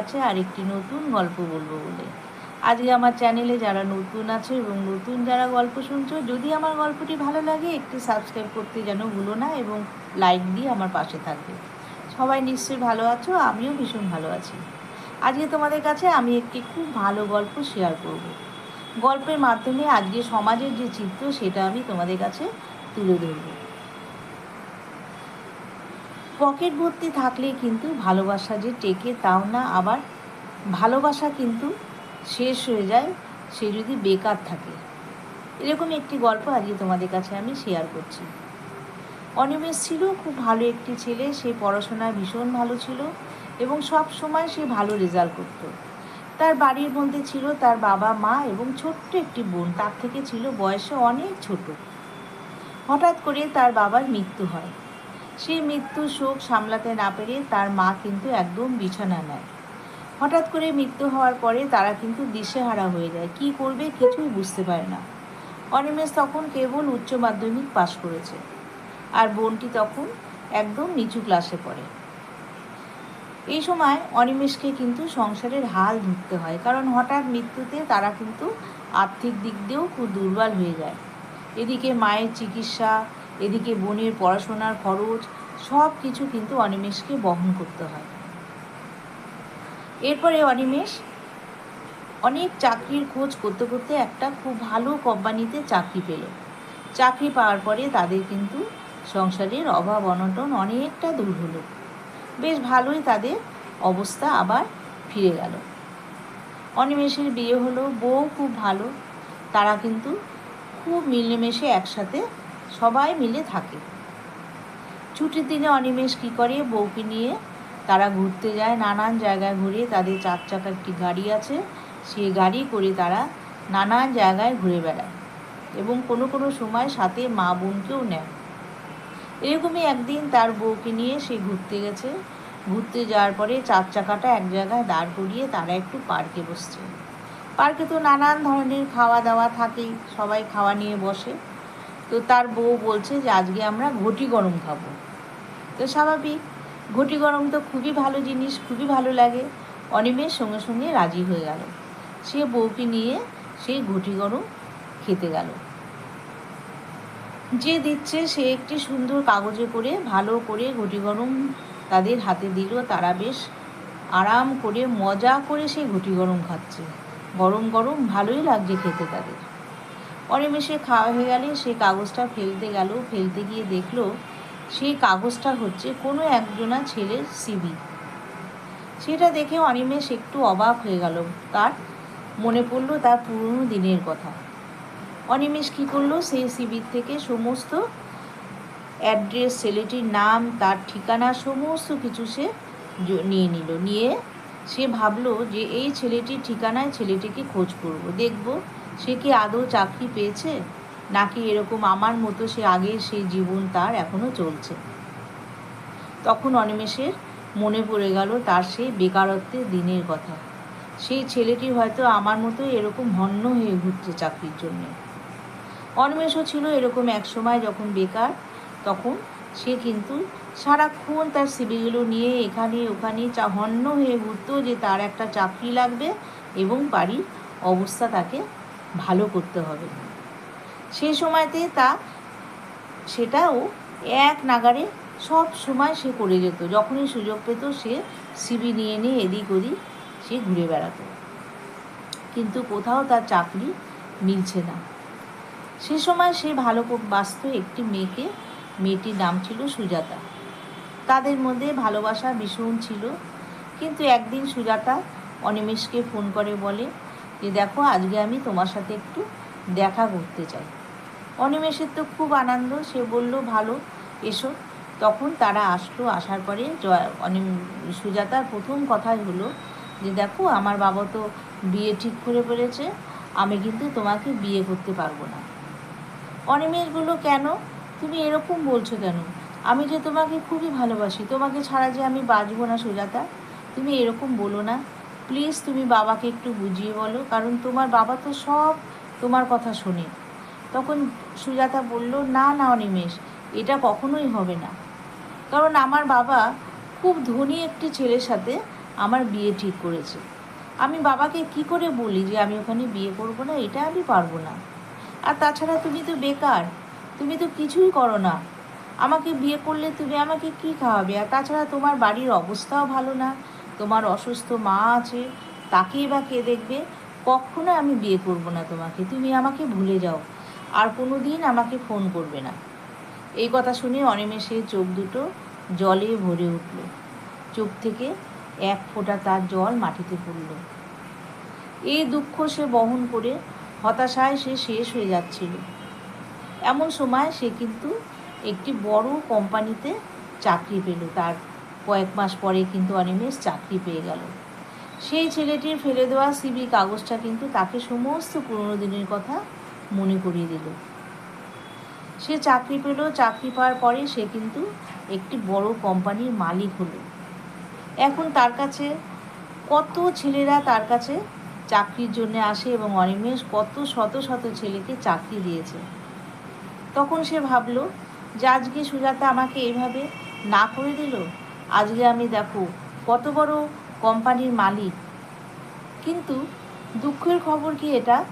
কাছে আরেকটি নতুন গল্প বলব বলে। আজকে আমার চ্যানেলে যারা নতুন আছে এবং নতুন যারা গল্প শুনছো, যদি আমার গল্পটি ভালো লাগে, একটু সাবস্ক্রাইব করতে যেন ভুলো না এবং লাইক দিয়ে আমার পাশে থাকবে। সবাই নিশ্চয়ই ভালো আছো, আমিও ভীষণ ভালো আছি। আজকে তোমাদের কাছে আমি একটি খুব ভালো গল্প শেয়ার করব। গল্পের মাধ্যমে আজকে সমাজের যে চিত্র, সেটা আমি তোমাদের কাছে তুলে ধরবো। পকেট ভর্তি থাকলে কিন্তু ভালোবাসা যে টেকে, তাও না। আবার ভালোবাসা কিন্তু শেষ হয়ে যায়, সে যদি বেকার থাকে। এরকম একটি গল্প আজকে তোমাদের কাছে আমি শেয়ার করছি। অনিমেষ ছিল, খুব ভালো একটি ছেলে। সে পড়াশোনায় ভীষণ ভালো ছিল এবং সব সময় সে ভালো রেজাল্ট করতো। তার বাড়ির মধ্যে ছিল তার বাবা, মা এবং ছোট্ট একটি বোন। তার থেকে ছিল বয়সে অনেক ছোট। হঠাৎ করে তার বাবার মৃত্যু হয়। সেই মৃত্যু শোক সামলাতে না পেরে তার মা কিন্তু একদম বিছানা নেয়। হঠাৎ করে মৃত্যু হওয়ার পরে তারা কিন্তু দিশেহারা হয়ে যায়। কি করবে কিছুই বুঝতে পারে না। অনিমেষ তখন কেবল উচ্চ মাধ্যমিক পাশ করেছে আর বোনটি তখন একদম নিচু ক্লাসে পড়ে। এই সময় অনিমেষকে কিন্তু সংসারের হাল ধরতে হয় কারণ হঠাৎ মৃত্যুতে তারা কিন্তু আর্থিক দিক দিয়েও খুব দুর্বল হয়ে যায়। এদিকে মায়ের চিকিৎসা এদিকে বোনের পড়াশোনার খরচ সব কিছু কিন্তু অনিমেষকে বহন করতে হয়। এরপরে অনিমেষ অনেক চাকরির খোঁজ করতে করতে একটা খুব ভালো কোম্পানিতে চাকরি পেল। চাকরি পাওয়ার পরে তাদের কিন্তু সংসারের অভাব অনটন অনেকটা দূর হলো। বেশ ভালোই তাদের অবস্থা আবার ফিরে গেল। অনিমেষের বিয়ে হলো, বউ খুব ভালো, তারা কিন্তু খুব মিলেমিশে একসাথে সবাই মিলে থাকে। ছুটির দিনে অনিমেষ কী করে? বউকে নিয়ে তারা ঘুরতে যায়, নানান জায়গায় ঘুরে তাদের চার চাকা একটি গাড়ি আছে সেই গাড়ি করে তারা নানান জায়গায় ঘুরে বেড়ায় এবং কোনো কোনো সময় সাথে মা বোনকেও নেয়। এরকমই একদিন তার বউকে নিয়ে সে ঘুরতে গেছে। ঘুরতে যাওয়ার পরে চার চাকাটা এক জায়গায় দাঁড় করিয়ে তারা একটু পার্কে বসছে। পার্কে তো নানান ধরনের খাওয়া দাওয়া থাকেই, সবাই খাওয়া নিয়ে বসে। তো তার বউ বলছে যে, আজকে আমরা ঘটি গরম খাব। তো স্বাভাবিক, ঘটি গরম তো খুবই ভালো জিনিস, খুবই ভালো লাগে। অনিমেষ সঙ্গে সঙ্গে রাজি হয়ে গেল। সে বউকে নিয়ে সেই ঘটি গরম খেতে গেল। যে দিচ্ছে সে একটি সুন্দর কাগজে করে ভালো করে ঘটি গরম তাদের হাতে দিল। তারা বেশ আরাম করে, মজা করে সেই ঘটি গরম খাচ্ছে। গরম গরম ভালোই লাগছে খেতে তাদের। অনিমেষে খাওয়া হয়ে গেলে সে কাগজটা ফেলতে গেল, ফেলতে গিয়ে দেখল সেই কাগজটা হচ্ছে কোনো একজনা ছেলের সিবি সেটা দেখে অনিমেষ একটু অবাক হয়ে গেল। তার মনে পড়ল তার পুরনো দিনের কথা। অনিমেষ কী করল? সেই সিবির থেকে সমস্ত অ্যাড্রেস, ছেলেটির নাম, তার ঠিকানা, সমস্ত কিছু সে নিয়ে নিল। নিয়ে সে ভাবলো যে এই ছেলেটির ঠিকানায় ছেলেটিকে খোঁজ করব। দেখব সে কি আদৌ চাকরি পেয়েছে? নাকি এরকম আমার মতো সে আগের সেই জীবন তার এখনও চলছে? তখন অনিমেষের মনে পড়ে গেল তার সেই বেকারত্বের দিনের কথা। সেই ছেলেটি হয়তো আমার মতো এরকম হন্য হয়ে ঘুরছে চাকরির জন্য। অন্বেষও ছিল এরকম এক সময় যখন বেকার, তখন সে কিন্তু সারাক্ষণ তার সিবিগুলো নিয়ে এখানে ওখানে চা হন্য হয়ে ঘুরতো যে তার একটা চাকরি লাগবে এবং বাড়ির অবস্থা তাকে ভালো করতে হবে। সেই সময়তে তা, সেটাও এক নাগারে সব সময় সে করে যেত। যখনই সুযোগ পেত, সে সিবি নিয়ে নিয়ে এদিক ওদিক সে ঘুরে বেড়াতো। কিন্তু কোথাও তার চাকরি মিলছে না। সে সময় সে ভালো বাঁচত একটি মেয়েকে। মেয়েটির নাম ছিল সুজাতা। তাদের মধ্যে ভালোবাসা ভীষণ ছিল। কিন্তু একদিন সুজাতা অনিমেষকে ফোন করে বলে যে দেখো, আজকে আমি তোমার সাথে একটু দেখা করতে চাই। অনিমেষের তো খুব আনন্দ, সে বলল, ভালো, এসো। তখন তারা আসলো, আসার পরে অনিম সুজাতার প্রথম কথাই হলো যে, দেখো, আমার বাবা তো বিয়ে ঠিক করে ফেলেছে, আমি কিন্তু তোমাকে বিয়ে করতে পারব না। অনিমেষগুলো, কেন? তুমি এরকম বলছো কেন? আমি যে তোমাকে খুবই ভালোবাসি, তোমাকে ছাড়া যে আমি বাঁচবো না সুজাতা, তুমি এরকম বলো না। প্লিজ তুমি বাবাকে একটু বুঝিয়ে বলো, কারণ তোমার বাবা তো সব তোমার কথা শোনে। তখন সুজাতা বলল, না না, অনিমেষ, এটা কখনোই হবে না। কারণ আমার বাবা খুব ধনী একটি ছেলের সাথে আমার বিয়ে ঠিক করেছে। আমি বাবাকে কি করে বলি যে আমি ওখানে বিয়ে করব না, এটা আমি পারব না। আর তাছাড়া তুমি তো বেকার, তুমি তো কিছুই করো না। আমাকে বিয়ে করলে তুমি আমাকে কি খাওয়াবে? আর তাছাড়া তোমার বাড়ির অবস্থাও ভালো না। তোমার অসুস্থ মা আছে, তাকেই বা কে দেখবে? কখনো আমি বিয়ে করব না তোমাকে, তুমি আমাকে ভুলে যাও। আর কোনো দিন আমাকে ফোন করবে না। এই কথা শুনে অনিমেষে চোখ দুটো জলে ভরে উঠল। চোখ থেকে এক ফোঁটা তার জল মাটিতে পড়ল। এই দুঃখ সে বহন করে হতাশায় সে শেষ হয়ে যাচ্ছিল। এমন সময় সে কিন্তু একটি বড় কোম্পানিতে চাকরি পেল, তার কয়েক মাস পরে কিন্তু অনিমেষ চাকরি পেয়ে গেল। সেই ছেলেটির ফেলে দেওয়া সিবি কাগজটা কিন্তু তাকে সমস্ত পুরনো দিনের কথা মনে করিয়ে দিল। সে চাকরি পেল, চাকরি পাওয়ার পরে সে কিন্তু একটি বড় কোম্পানির মালিক হলো। এখন তার কাছে কত ছেলেরা তার কাছে চাকরির জন্য আসে এবং অনিমেষ কত শত শত ছেলেকে চাকরি দিয়েছে। তখন সে ভাবলো, যে আজকে সুজাতা আমাকে এইভাবে না করে দিল? আজকে আমি দেখো কত বড় কোম্পানির মালিক। কিন্তু দুঃখের খবর কি এটা?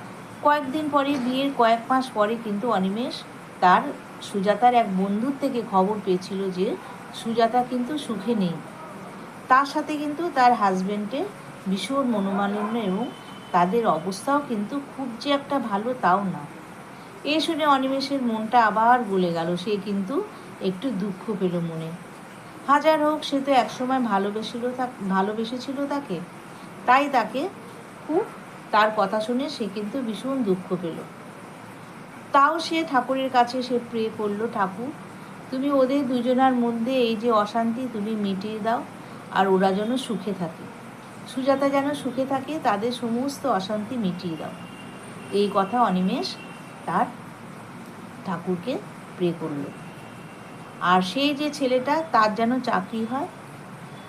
কয়েকদিন পরে, বিয়ের কয়েক মাস পরে কিন্তু অনিমেষ তার সুজাতার এক বন্ধুর থেকে খবর পেয়েছিল যে সুজাতা কিন্তু সুখে নেই। তার সাথে কিন্তু তার হাজবেন্ডের ভীষণ মনোমালিন্য এবং তাদের অবস্থাও কিন্তু খুব যে একটা ভালো তাও না। এ শুনে অনিমেষের মনটা আবার গলে গেল। সে কিন্তু একটু দুঃখ পেল মনে। হাজার হোক, সে তো একসময় ভালোবেসেছিল ভালোবেসেছিল তাকে। তাই তাকে খুব তার কথা শুনে সে কিন্তু ভীষণ দুঃখ পেল। তাও সে ঠাকুরের কাছে সে প্রে করল, ঠাকুর, তুমি ওদের দুজনার মধ্যে এই যে অশান্তি তুমি মিটিয়ে দাও, আর ওরা যেন সুখে থাকে। সুজাতা যেন সুখে থাকে, তাদের সমস্ত অশান্তি মিটিয়ে দাও। এই কথা অনিমেষ তার ঠাকুরকে প্রে করল। আর সেই যে ছেলেটা, তার যেন চাকরি হয়।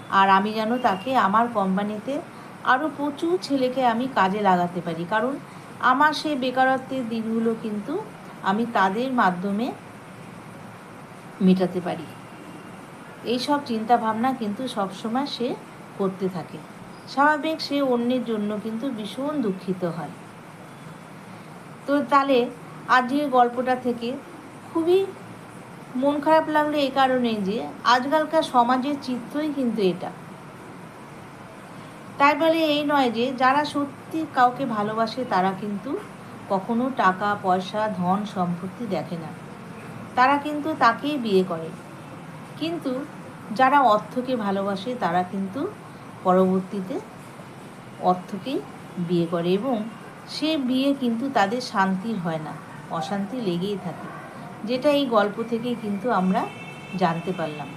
আর আমি যেন তাকে আমার কোম্পানিতে আরও প্রচুর ছেলেকে আমি কাজে লাগাতে পারি। কারণ আমার সেই বেকারত্বের দিনগুলো কিন্তু আমি তাদের মাধ্যমে মেটাতে পারি। এইসব চিন্তা ভাবনা কিন্তু সবসময় সে করতে থাকে। স্বাভাবিক সে অন্যের জন্য কিন্তু ভীষণ দুঃখিত হয়। তো তাহলে আজকের গল্পটা থেকে খুবই মন খারাপ লাগল এই কারণে যে আজকালকার সমাজের চিত্রই কিন্তু এটা। তাই বলে এই নয় যে যারা সত্যি কাউকে ভালোবাসে তারা কিন্তু কখনো টাকা, পয়সা, ধন, সম্পত্তি দেখে না। তারা কিন্তু তাকেই বিয়ে করে। কিন্তু যারা অর্থকে ভালোবাসে তারা কিন্তু পরবর্তীতে অর্থকেই বিয়ে করে এবং সে বিয়ে কিন্তু তাদের শান্তির হয় না, অশান্তি লেগেই থাকে। যেটা এই গল্প থেকেই কিন্তু আমরা জানতে পারলাম।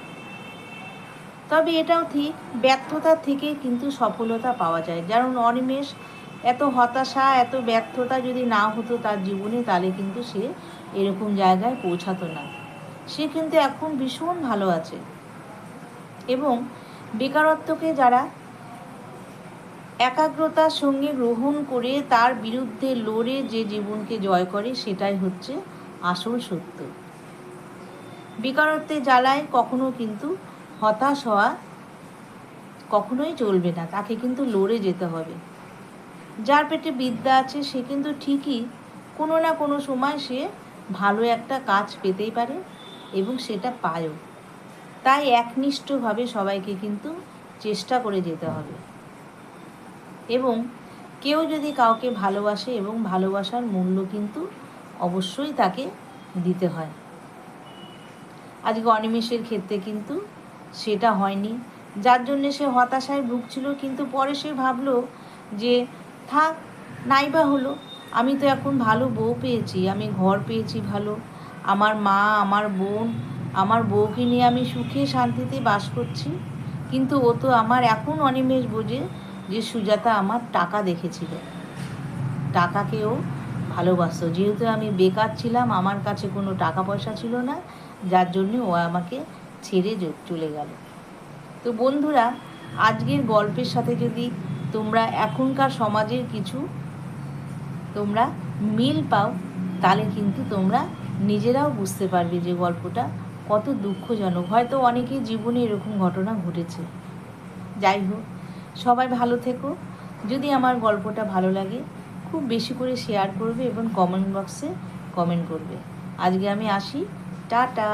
তবে এটাও ঠিক, ব্যর্থতা থেকে কিন্তু সফলতা পাওয়া যায়। যেমন অনিমেষ এত হতাশা, এত ব্যর্থতা যদি না হতো তার জীবনে, তাহলে কিন্তু সে এরকম জায়গায় পৌঁছাতো না। সে কিন্তু এখন ভীষণ ভালো আছে। এবং বেকারত্বকে যারা একাগ্রতার সঙ্গে গ্রহণ করে তার বিরুদ্ধে লড়ে যে জীবনকে জয় করে, সেটাই হচ্ছে আসল সত্য। বেকারত্বে জ্বালায় কখনো কিন্তু হতাশ হওয়া কখনোই চলবে না, তাকে কিন্তু লড়ে যেতে হবে। যার পেটে বিদ্যা আছে, সে কিন্তু ঠিকই কোনো না কোনো সময় সে ভালো একটা কাজ পেতেই পারে এবং সেটা পায়ও। তাই একনিষ্ঠভাবে সবাইকে কিন্তু চেষ্টা করে যেতে হবে। এবং কেউ যদি কাউকে ভালোবাসে এবং ভালোবাসার মূল্য কিন্তু অবশ্যই তাকে দিতে হয়। আজকে অনিমেষের ক্ষেত্রে কিন্তু সেটা হয়নি। যার জন্যে সে হতাশায় ভুগছিল, কিন্তু পরে সে ভাবলো যে, থাক নাইবা হলো। আমি তো এখন ভালো বউ পেয়েছি, আমি ঘর পেয়েছি ভালো। আমার মা, আমার বোন, আমার বউকে নিয়ে আমি সুখে শান্তিতে বাস করছি। কিন্তু ও তো আমার এখন অনিমেষ বোঝে যে সুজাতা আমার টাকা দেখেছিল। টাকাকেও ভালোবাসতো। যেহেতু আমি বেকার ছিলাম, আমার কাছে কোনো টাকা পয়সা ছিল না, যার জন্যে ও আমাকে ছেড়ে চলে গেল। তো বন্ধুরা, আজকের গল্পের সাথে যদি তোমরা এখনকার সমাজের কিছু তোমরা মিল পাও, তাহলে কিন্তু তোমরা নিজেরাও বুঝতে পারবে যে গল্পটা কত দুঃখজনক। হয়তো অনেকের জীবনে এরকম ঘটনা ঘটেছে। যাই হোক, সবাই ভালো থেকো। যদি আমার গল্পটা ভালো লাগে খুব বেশি করে শেয়ার করবে এবং কমেন্ট বক্সে কমেন্ট করবে। আজকে আমি আসি। টাটা!